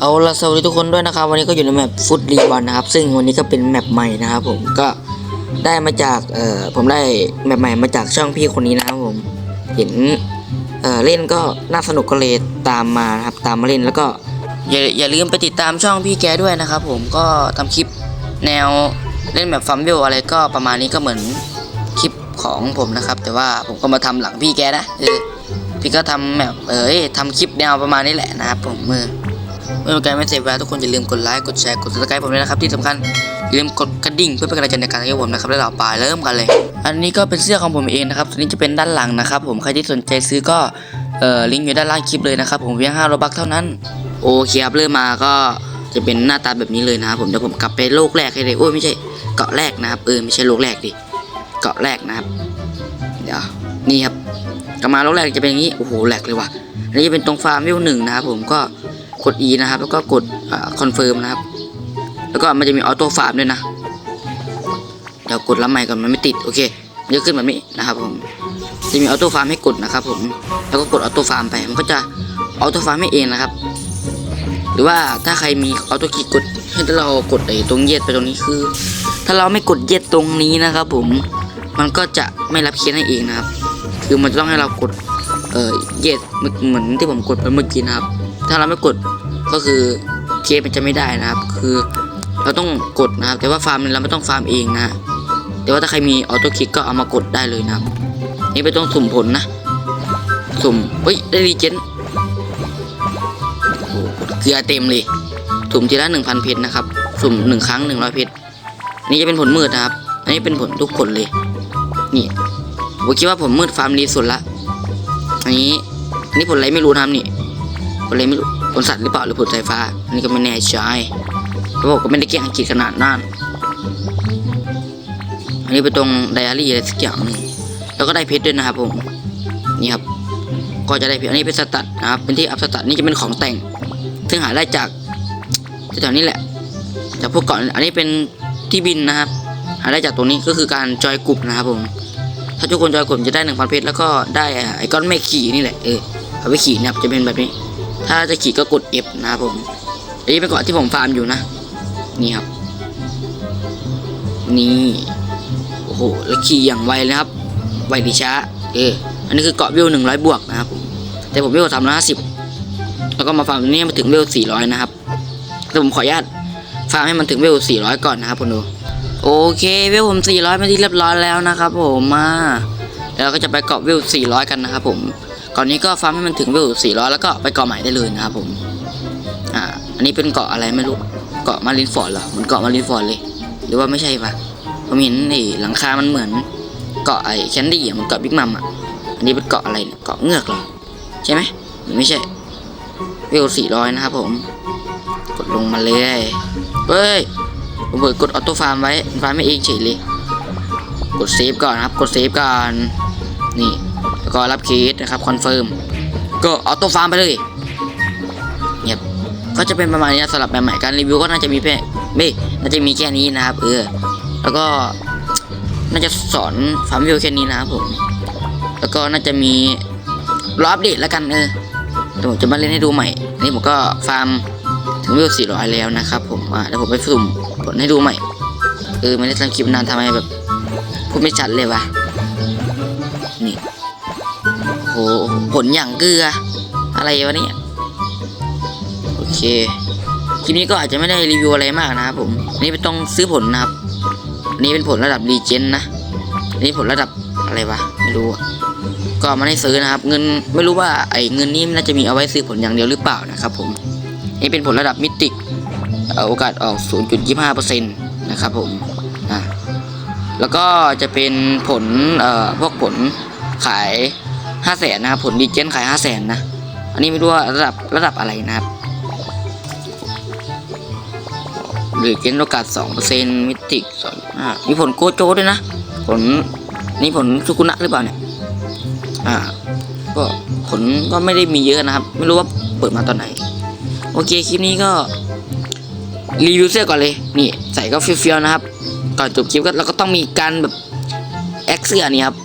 เอาละสวัสดีทุกคนด้วยนะครับ วันนี้ก็อยู่ในแมปฟุตรีบอลนะครับ ซึ่งวันนี้ก็เป็นแมปใหม่นะครับผมก็ได้มาจากเอ่อผมได้แมปใหม่มาจากช่องพี่คนนี้นะครับผมเห็นเอ่อเล่นก็น่าสนุกก็เลยตามมานะครับตามมาเล่นแล้วก็อย่าอย่าลืมไปติดตามช่องพี่แกด้วยนะครับผมก็ทำคลิปแนวเล่นแบบฟัมเวลอะไรก็ประมาณนี้ก็เหมือนคลิปของผมนะครับ แต่ว่าผมก็มาทำหลังพี่แกนะเออพี่ก็ทำแบบเออทำคลิปแนวประมาณนี้แหละนะครับผมมือ เมื่อเป็นการไม่เสียเวลาทุกคนอย่าลืมกดไลค์ กดแชร์ กดซับสไครต์ผมด้วยนะครับ ที่สำคัญอย่าลืมกดกระดิ่งเพื่อเป็นกำลังใจในการให้ผมนะครับ แล้วเราไปเริ่มกันเลย อันนี้ก็เป็นเสื้อของผมเองนะครับตัวนี้จะเป็นด้านหลังนะครับ ผมใครที่สนใจซื้อก็เอ่อลิงก์อยู่ด้านล่างคลิปเลยนะครับผมเพียง5โลบักเท่านั้น โอเคครับเริ่มมาก็จะเป็นหน้าตาแบบนี้เลยนะครับผมเดี๋ยวผมกลับไปโลกแรกให้เลยโอ้ยไม่ใช่เกาะแรกนะครับเออไม่ใช่โลกแรกดิเกาะแรกนะครับเดี๋ยวนี่ครับกลับมาโลกแรกจะเป็นอย่างนี้โอ้โหแหลกเลยว่ะอันนี้จะเป็นตรงฟาร์มวิวหนึ่งนะครับผมก็ กด E นะครับ แล้วก็กดคอนเฟิร์มนะครับ แล้วก็มันจะมีออโต้ฟาร์มด้วยนะ เดี๋ยวกดรับใหม่ก่อนมันไม่ติด โอเคมันจะขึ้นแบบนี้นะครับผม จะมีออโต้ฟาร์มให้กดนะครับผม แล้วก็กดออโต้ฟาร์มไป มันก็จะออโต้ฟาร์มให้เองนะครับ หรือว่าถ้าใครมีออโต้คีกดให้เรากดไอ้ตรงเย็ดไปตรงนี้คือ ถ้าเราไม่กดเย็ดตรงนี้นะครับ ผม มันก็จะไม่รับเคสให้เองนะครับ คือมันจะต้องให้เรากดเอ่อเย็ดเหมือนที่ผมกดไปเมื่อกี้นะครับ ถ้าเราไม่กดก็คือเคสมันจะไม่ได้นะครับ คือเราต้องกดนะครับ แต่ว่าฟาร์มเราไม่ต้องฟาร์มเองนะ แต่ว่าถ้าใครมีออโต้คลิกก็เอามากดได้เลยนะครับ นี่เป็นต้องสุ่มผลนะ สุ่มเฮ้ยได้รีเจนโอ้โหเกลือเต็มเลย สุ่มทีละหนึ่งพันเพชรนะครับ สุ่มหนึ่งครั้งหนึ่งร้อยเพชรอันนี้จะเป็นผลมืดนะครับ อันนี้เป็นผลทุกผลเลย นี่ผมคิดว่าผลมืดฟาร์มดีสุดละ อันนี้อันนี้ผลอะไรไม่รู้นะครับนี่ ผลอะไรไม่รู้ผลสัตว์หรือเปล่าหรือผลสายฟ้าอันนี้ก็ไม่แน่ใจเขาบอกก็ไม่ได้เก่งอังกฤษขนาดนั้นอันนี้ไปตรงไดอารี่อะไรสักอย่างนึงแล้วก็ได้เพชรด้วยนะครับผมนี่ครับก็จะได้เพชรอันนี้เป็นสตัดนะครับเป็นที่อัพสตัดนี่จะเป็นของแต่ง ซึ่งหาได้จากแถวๆนี้แหละจากพวกเก่อนอันนี้เป็นที่บินนะครับ หาได้จากตรงนี้ก็คือการจอยกลุ่มนะครับผมถ้าทุกคนจอยกลุ่มจะได้หนึ่งพันเพชรแล้วก็ได้ไอ้ก้อนเมฆขี่นี่แหละเออเอาไปขี่นะครับจะเป็นแบบนี้ ถ้าจะขี่ก็กด F นะครับผมอันนี้เป็นเกาะที่ผมฟาร์มอยู่นะ นี่ครับ นี่ โอ้โห แล้วขี่อย่างไวเลยครับ ไวดีช้า เออ อันนี้คือเกาะวิวหนึ่งร้อยบวกนะครับผม แต่ผมวิวสามร้อยห้าสิบแล้วก็มาฟาร์มตรงนี้มาถึงวิวสี่ร้อยนะครับแต่ผมขออนุญาตฟาร์มให้มันถึงวิวสี่ร้อยก่อนนะครับคุณดูโอเควิวผมสี่ร้อยเป็นที่เรียบร้อยแล้วนะครับผมมาเดี๋ยวก็จะไปเกาะวิวสี่ร้อยกันนะครับผม ก่อนนี้ก็ฟาร์มให้มันถึงวิว400แล้วก็ไปเกาะใหม่ได้เลยนะครับผม อ่า อันนี้เป็นเกาะอะไรไม่รู้ เกาะมารินฟอร์ดเหรอเหมือนเกาะมารินฟอร์ดเลย หรือว่าไม่ใช่ปะผมเห็นไอ้หลังคา มันเหมือน เกาะไอ้แคนดี้อะเหมันเกาะบิ๊กมัมอะ อันนี้เป็นเกาะอะไรเนี่ย เกาะเงือกเหรอ ใช่ไหมไม่ใช่วิว400นะครับผม กดลงมาเลย เฮ้ยผมเปิดกดออโต้ฟาร์มไว้ ฟาร์มไม่เองเฉยเลย กดเซฟก่อนครับ กดเซฟก่อน นี่ แล้วก็รับเคสนะครับคอนเฟิร์มก็ออโต้ฟาร์มไปเลยเงียบก็จะเป็นประมาณนี้สำหรับแบบใหม่การรีวิวก็น่าจะมีแค่ไม่น่าจะมีแค่นี้นะครับ เออ แล้วก็น่าจะสอนฟาร์มวิวแค่นี้นะครับผม แล้วก็น่าจะมีรออัปเดตแล้วกันเออเดี๋ยวผมจะมาเล่นให้ดูใหม่ นี่ผมก็ฟาร์มถึงวิว400 แล้วนะครับผมอ่าแล้วผมไปสุ่มผลให้ดูใหม่ เออไม่ได้ทำคลิปนานทำไมแบบพูดไม่ชัดเลยวะนี่ โหผลอย่างเกลือ อะไรวะเนี่ย โอเค คลิปนี้ก็อาจจะไม่ได้รีวิวอะไรมากนะครับผมอันนี้เป็นต้องซื้อผลนะครับอันนี้เป็นผลระดับรีเจนนะอันนี้ผลระดับอะไรวะ ไม่รู้ ก็มาได้ซื้อนะครับ เงินไม่รู้ว่าไอ้เงินนี้น่าจะมีเอาไว้ซื้อผลอย่างเดียวหรือเปล่านะครับผม นี่เป็นผลระดับมิติกโอกาสออก 0.25%นะครับผมอะแล้วก็จะเป็นผล เอ่อ พวกผลขาย ห้าแสนนะครับผลดีเจนขายห้าแสนนะ อันนี้ไม่รู้ว่าระดับระดับอะไรนะครับหรือเกณฑ์โอกาสสองเปอร์เซ็นต์มิติกสองอ่ามีผลโกโจด้วยนะ ผลนี่ผลสุกุนะหรือเปล่าเนี่ย อ่า ก็ผลก็ไม่ได้มีเยอะนะครับ ไม่รู้ว่าเปิดมาตอนไหน โอเคคลิปนี้ก็รีวิวเสื้อก่อนเลย นี่ใส่ก็เฟี้ยวๆนะครับ ก่อนจบคลิปก็เราก็ต้องมีการแบบแอคเสื้อนี่ครับ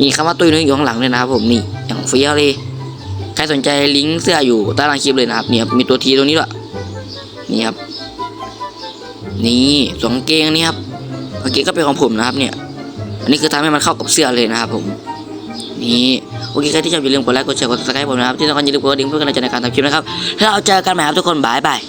มีคำว่าตุ้ยนุ้ยอยู่ข้างหลังเลยนะครับผมนี่อย่างเฟี้ยวเลยใครสนใจลิงก์เสื้ออยู่ใต้ล่างคลิปเลยนะครับเนี่ยมีตัวทีตรงนี้ด้วยนี่ครับนี่สวมกางเกงนี่ครับกางเกงก็เป็นของผมนะครับเนี่ย อันนี้คือทำให้มันเข้ากับเสื้อเลยนะครับผมนี่โอเคใครที่ชอบอย่าลืมกดไลค์กดแชร์กดซับสไครต์ผมนะครับที่สำคัญอย่าลืมกดกระดิ่งเพื่อนกำลังใจในการทำคลิปนะครับแล้วเราเจอกันใหม่ครับทุกคนบายบาย